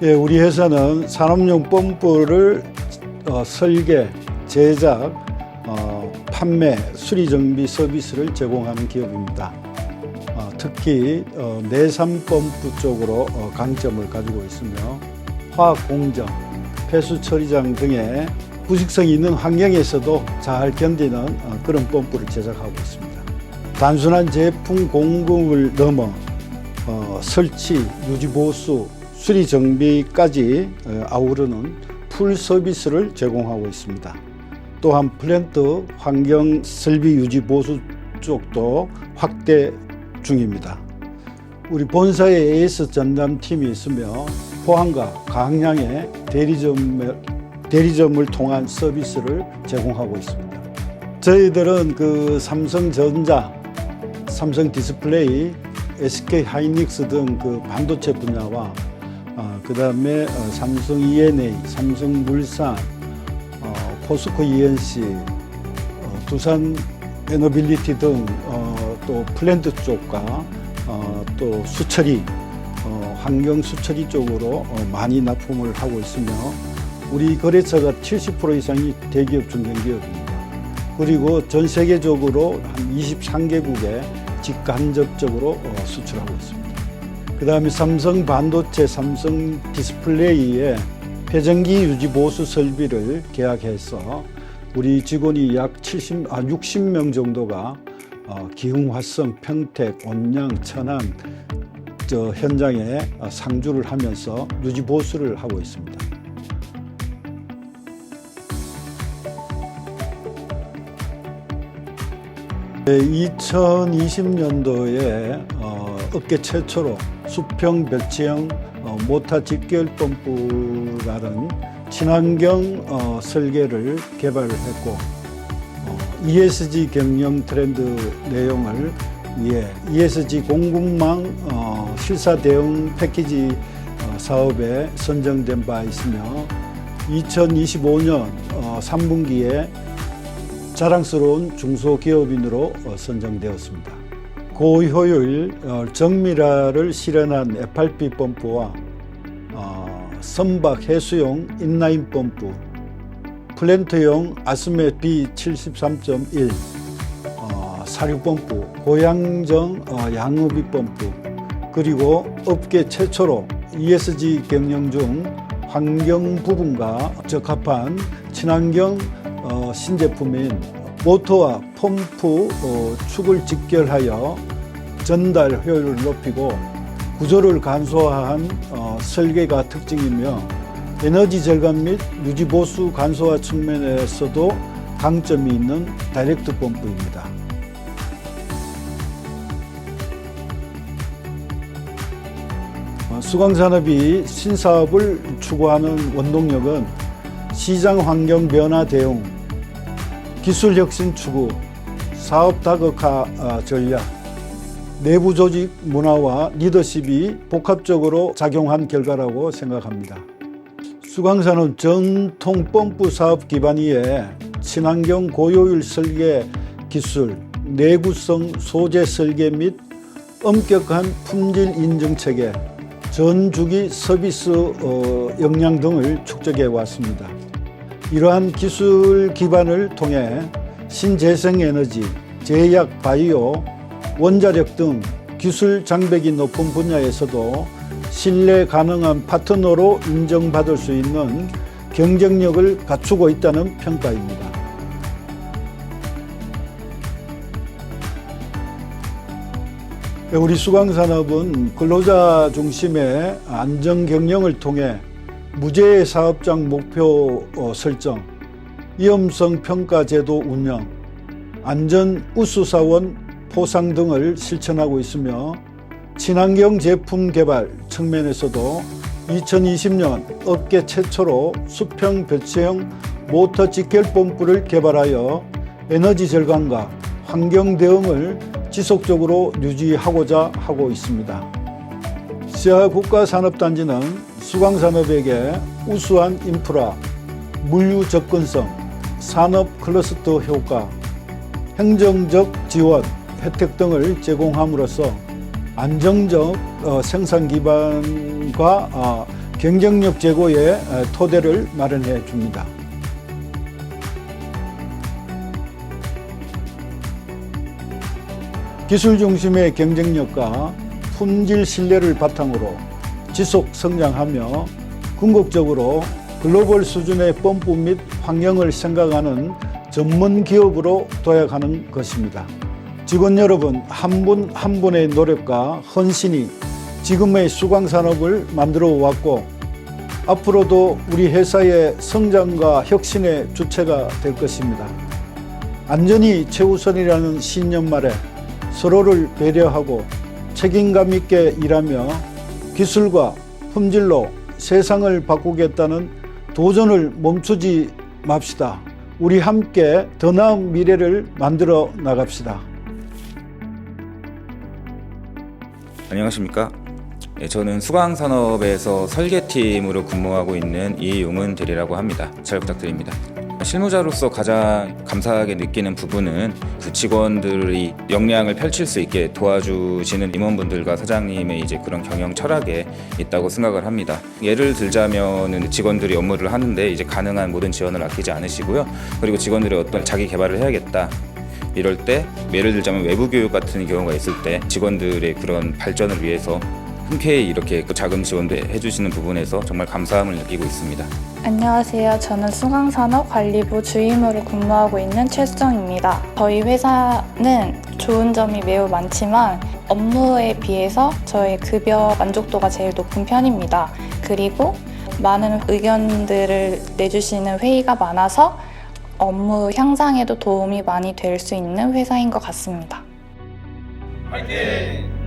예, 우리 회사는 산업용 펌프를 어, 설계, 제작, 어, 판매, 수리 정비 서비스를 제공하는 기업입니다. 어, 특히 어, 내산 펌프 쪽으로 어, 강점을 가지고 있으며 화학 공정, 폐수 처리장 등의 부식성이 있는 환경에서도 잘 견디는 어, 그런 펌프를 제작하고 있습니다. 단순한 제품 공급을 넘어 어, 설치, 유지 보수, 수리 정비까지 어, 아우르는 풀 서비스를 제공하고 있습니다. 또한 플랜트 환경 설비 유지 보수 쪽도 확대 중입니다. 우리 본사에 AS 전담팀이 있으며 포항과 강양의 대리점을, 대리점을 통한 서비스를 제공하고 있습니다. 저희들은 그 삼성전자, 삼성 디스플레이, SK 하이닉스 등 그 반도체 분야와 어, 그 다음에 어, 삼성 ENA, 삼성 물산, 어, 포스코 ENC, 어, 두산 에너빌리티 등 어, 또 플랜트 쪽과 어, 또 수처리, 어, 환경 수처리 쪽으로 어, 많이 납품을 하고 있으며 우리 거래처가 70% 이상이 대기업 중견기업입니다. 그리고 전 세계적으로 한 23개국에 직간접적으로 어, 수출하고 있습니다. 그 다음에 삼성 반도체, 삼성 디스플레이에 회전기 유지 보수 설비를 계약해서 우리 직원이 약 70, 아, 60명 정도가 어, 기흥, 화성, 평택, 온양, 천안 저 현장에 어, 상주를 하면서 유지 보수를 하고 있습니다. 네, 2020년도에 어, 업계 최초로 수평 배치형 어, 모타 직결 펌프라는 친환경 어, 설계를 개발을 했고 어, ESG 경영 트렌드 내용을 위해 ESG 공급망 어, 실사 대응 패키지 어, 사업에 선정된 바 있으며 2025년 어, 3분기에 자랑스러운 중소기업인으로 어, 선정되었습니다. 고효율 어, 정밀화를 실현한 FRP 펌프와 어, 선박 해수용 인라인 펌프, 플랜트용 아스메 B73.1, 어, 사료 펌프, 고양정 어, 양업이 펌프, 그리고 업계 최초로 ESG 경영 중 환경 부분과 적합한 친환경 어, 신제품인 모터와 펌프 어, 축을 직결하여 전달 효율을 높이고 구조를 간소화한 어, 설계가 특징이며 에너지 절감 및 유지 보수 간소화 측면에서도 강점이 있는 다이렉트 펌프입니다. 어, 수광산업이 신사업을 추구하는 원동력은 시장 환경 변화 대응, 기술 혁신 추구, 사업 다각화 어, 전략, 내부 조직 문화와 리더십이 복합적으로 작용한 결과라고 생각합니다. 수광산은 전통 펌프 사업 기반 위에 친환경 고효율 설계 기술, 내구성 소재 설계 및 엄격한 품질 인증 체계, 전 주기 서비스 어, 역량 등을 축적해 왔습니다. 이러한 기술 기반을 통해 신재생 에너지, 제약 바이오, 원자력 등 기술 장벽이 높은 분야에서도 신뢰 가능한 파트너로 인정받을 수 있는 경쟁력을 갖추고 있다는 평가입니다. 우리 수광산업은 근로자 중심의 안정 경영을 통해 무죄 사업장 목표 어, 설정, 위험성 평가 제도 운영, 안전 우수사원 포상 등을 실천하고 있으며 친환경 제품 개발 측면에서도 2020년 업계 최초로 수평 배치형 모터 직결 펌프를 개발하여 에너지 절감과 환경 대응을 지속적으로 유지하고자 하고 있습니다. 시아 국가산업단지는 수광산업에게 우수한 인프라, 물류 접근성, 산업 클러스터 효과, 행정적 지원, 혜택 등을 제공함으로써 안정적 어, 생산 기반과 어, 경쟁력 제고의 어, 토대를 마련해 줍니다. 기술 중심의 경쟁력과 품질 신뢰를 바탕으로 지속 성장하며 궁극적으로 글로벌 수준의 펌프 및 환경을 생각하는 전문 기업으로 도약하는 것입니다. 직원 여러분 한분한 분의 노력과 헌신이 지금의 수강 산업을 만들어 왔고 앞으로도 우리 회사의 성장과 혁신의 주체가 될 것입니다. 안전이 최우선이라는 신념 말에 서로를 배려하고 책임감 있게 일하며 기술과 품질로 세상을 바꾸겠다는 도전을 멈추지 맙시다. 우리 함께 더 나은 미래를 만들어 나갑시다. 안녕하십니까. 예, 저는 수광산업에서 설계팀으로 근무하고 있는 이용은 대리라고 합니다. 잘 부탁드립니다. 실무자로서 가장 감사하게 느끼는 부분은 그 직원들이 역량을 펼칠 수 있게 도와주시는 임원분들과 사장님의 이제 그런 경영 철학에 있다고 생각을 합니다. 예를 들자면은 직원들이 업무를 하는데 이제 가능한 모든 지원을 아끼지 않으시고요. 그리고 직원들이 어떤 자기 개발을 해야겠다. 이럴 때 예를 들자면 외부 교육 같은 경우가 있을 때 직원들의 그런 발전을 위해서 흔쾌히 이렇게 그 자금 지원도 해주시는 부분에서 정말 감사함을 느끼고 있습니다. 안녕하세요. 저는 수강산업관리부 주임으로 근무하고 있는 최수정입니다. 저희 회사는 좋은 점이 매우 많지만 업무에 비해서 저의 급여 만족도가 제일 높은 편입니다. 그리고 많은 의견들을 내주시는 회의가 많아서 업무 향상에도 도움이 많이 될 수 있는 회사인 것 같습니다. 화이팅!